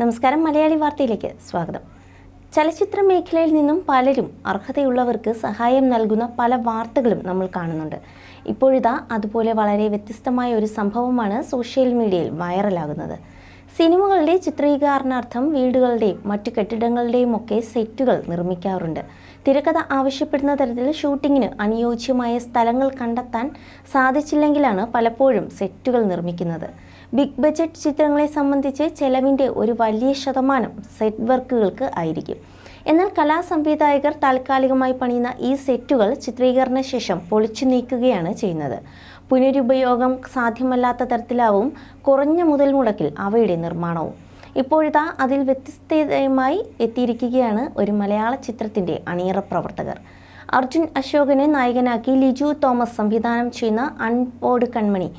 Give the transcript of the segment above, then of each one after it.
നമസ്കാരം മലയാളി വാർത്തയിലേക്ക് സ്വാഗതം. ചലച്ചിത്ര മേഖലയിൽ നിന്നും പലരും അർഹതയുള്ളവർക്ക് സഹായം നൽകുന്ന പല വാർത്തകളും നമ്മൾ കാണുന്നുണ്ട്. ഇപ്പോഴിതാ അതുപോലെ വളരെ വ്യത്യസ്തമായ ഒരു സംഭവമാണ് സോഷ്യൽ മീഡിയയിൽ വൈറലാകുന്നത്. സിനിമകളുടെ ചിത്രീകരണാർത്ഥം വീടുകളുടെയും മറ്റു കെട്ടിടങ്ങളുടെയും ഒക്കെ സെറ്റുകൾ നിർമ്മിക്കാറുണ്ട്. തിരക്കഥ ആവശ്യപ്പെടുന്ന തരത്തിൽ ഷൂട്ടിങ്ങിന് അനുയോജ്യമായ സ്ഥലങ്ങൾ കണ്ടെത്താൻ സാധിച്ചില്ലെങ്കിലാണ് പലപ്പോഴും സെറ്റുകൾ നിർമ്മിക്കുന്നത്. ബിഗ് ബജറ്റ് ചിത്രങ്ങളെ സംബന്ധിച്ച് ചെലവിന്റെ ഒരു വലിയ ശതമാനം സെറ്റ് വർക്കുകൾക്ക് ആയിരിക്കും. എന്നാൽ കലാസംവിധായകർ താൽക്കാലികമായി പണിയുന്ന ഈ സെറ്റുകൾ ചിത്രീകരണ ശേഷം പൊളിച്ചു നീക്കുകയാണ് ചെയ്യുന്നത്. പുനരുപയോഗം സാധ്യമല്ലാത്ത തരത്തിലാവും കുറഞ്ഞ മുതൽ മുടക്കിൽ അവയുടെ നിർമ്മാണവും. ഇപ്പോഴത്തെ അതിൽ വ്യത്യസ്തമായി എത്തിയിരിക്കുകയാണ് ഒരു മലയാള ചിത്രത്തിന്റെ അണിയറ പ്രവർത്തകർ. അർജുൻ അശോകനെ നായകനാക്കി ലിജു തോമസ് സംവിധാനം ചെയ്യുന്ന അൺപോഡ് കൺമണി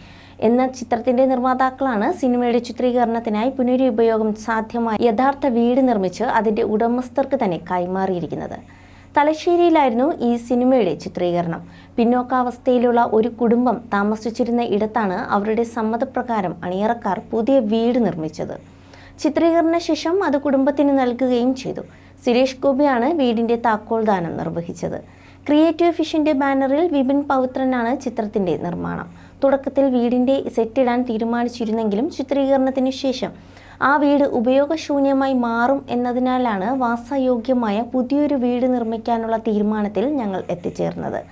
എന്ന ചിത്രത്തിന്റെ നിർമ്മാതാക്കളാണ് സിനിമയുടെ ചിത്രീകരണത്തിനായി പുനരുപയോഗം സാധ്യമായ യഥാർത്ഥ വീട് നിർമ്മിച്ച് അതിന്റെ ഉടമസ്ഥർക്ക് തന്നെ കൈമാറിയിരിക്കുന്നത്. തലശ്ശേരിയിലായിരുന്നു ഈ സിനിമയുടെ ചിത്രീകരണം. പിന്നോക്കാവസ്ഥയിലുള്ള ഒരു കുടുംബം താമസിച്ചിരുന്ന ഇടത്താണ് അവരുടെ സമ്മതപ്രകാരം അണിയറക്കാർ പുതിയ വീട് നിർമ്മിച്ചത്. ചിത്രീകരണ ശേഷം അത് കുടുംബത്തിന് നൽകുകയും ചെയ്തു. സുരേഷ് ഗോപിയാണ് വീടിന്റെ താക്കോൽ ദാനം നിർവഹിച്ചത്. ക്രിയേറ്റീവ് ഫിഷിന്റെ ബാനറിൽ വിപിൻ പൗത്രനാണ് ചിത്രത്തിന്റെ നിർമ്മാണം. തുടക്കത്തിൽ വീടിന്റെ സെറ്റിടാൻ തീരുമാനിച്ചിരുന്നെങ്കിലും ചിത്രീകരണത്തിന് ശേഷം ആ വീട് ഉപയോഗശൂന്യമായി മാറും എന്നതിനാലാണ് വാസയോഗ്യമായ പുതിയൊരു വീട് നിർമ്മിക്കാനുള്ള തീരുമാനത്തിൽ ഞങ്ങൾ എത്തിച്ചേർന്നത്.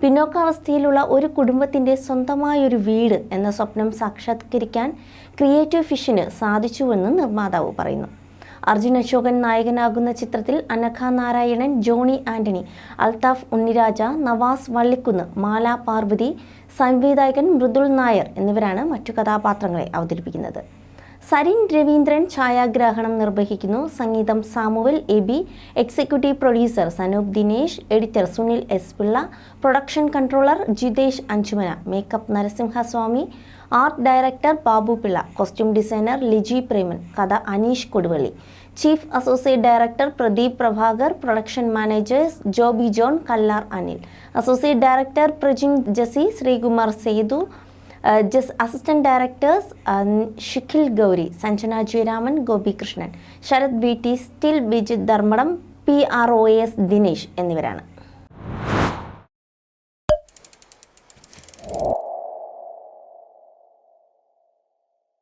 പിന്നോക്കാവസ്ഥയിലുള്ള ഒരു കുടുംബത്തിന്റെ സ്വന്തമായൊരു വീട് എന്ന സ്വപ്നം സാക്ഷാത്കരിക്കാൻ ക്രിയേറ്റീവ് ഫിഷിന് സാധിച്ചുവെന്ന് നിർമ്മാതാവ് പറയുന്നു. അർജുൻ അശോകൻ നായകനാകുന്ന ചിത്രത്തിൽ അനഘ നാരായണൻ ജോണി ആന്റണി അൽതാഫ് ഉണ്ണിരാജ നവാസ് വള്ളിക്കുന്ന് മാല പാർവതി സംവിധായകൻ മൃദുൽ നായർ എന്നിവരാണ് മറ്റു കഥാപാത്രങ്ങളെ അവതരിപ്പിക്കുന്നത്. സരിൻ രവീന്ദ്രൻ ഛായാഗ്രാഹണം നിർവഹിക്കുന്നു. സംഗീതം Samuel Aby executive producer Sanoop Dinesh editor Sunil S Pillai production controller Jithesh Anjumana makeup Narasimhaswamy art director Babu Pillai costume designer Liji Preman കഥ Aneesh Koduvally. Chief associate director Pradeep Prabhakar production managers Joby John Kallar Anil. Associate director Prajin Jessy Sreekumar Sethu Jas assistant directors Shikhil Gowri Sanjana Jayaraman Gopikrishnan Sarath B T still Bijith Dharmadam P R O S Dinesh എന്നിവരാണ്.